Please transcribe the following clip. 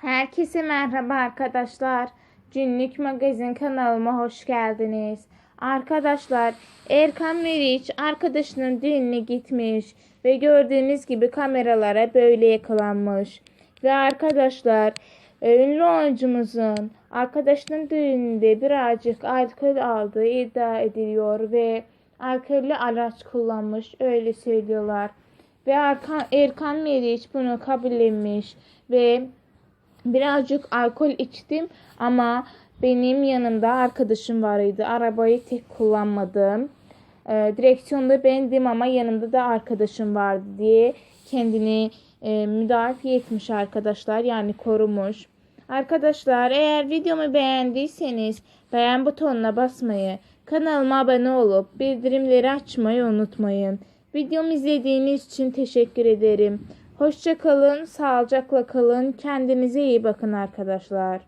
Herkese merhaba arkadaşlar. Günlük magazin kanalıma hoş geldiniz. Arkadaşlar Erkan Meriç arkadaşının düğününe gitmiş ve gördüğünüz gibi kameralara böyle yakalanmış. Ve arkadaşlar e, ünlü oyuncumuzun arkadaşının düğününde birazcık alkol aldığı iddia ediliyor ve alkollü araç kullanmış öyle söylüyorlar. Ve Erkan, Erkan Meriç bunu kabullenmiş ve birazcık alkol içtim ama benim yanımda arkadaşım vardı. Arabayı tek kullanmadım. Ee, direksiyonda bendim ama yanımda da arkadaşım vardı diye kendini e, müdafi etmiş arkadaşlar. Yani korumuş. Arkadaşlar eğer videomu beğendiyseniz beğen butonuna basmayı, kanalıma abone olup bildirimleri açmayı unutmayın. Videomu izlediğiniz için teşekkür ederim. Hoşça kalın, sağlıcakla kalın. Kendinize iyi bakın arkadaşlar.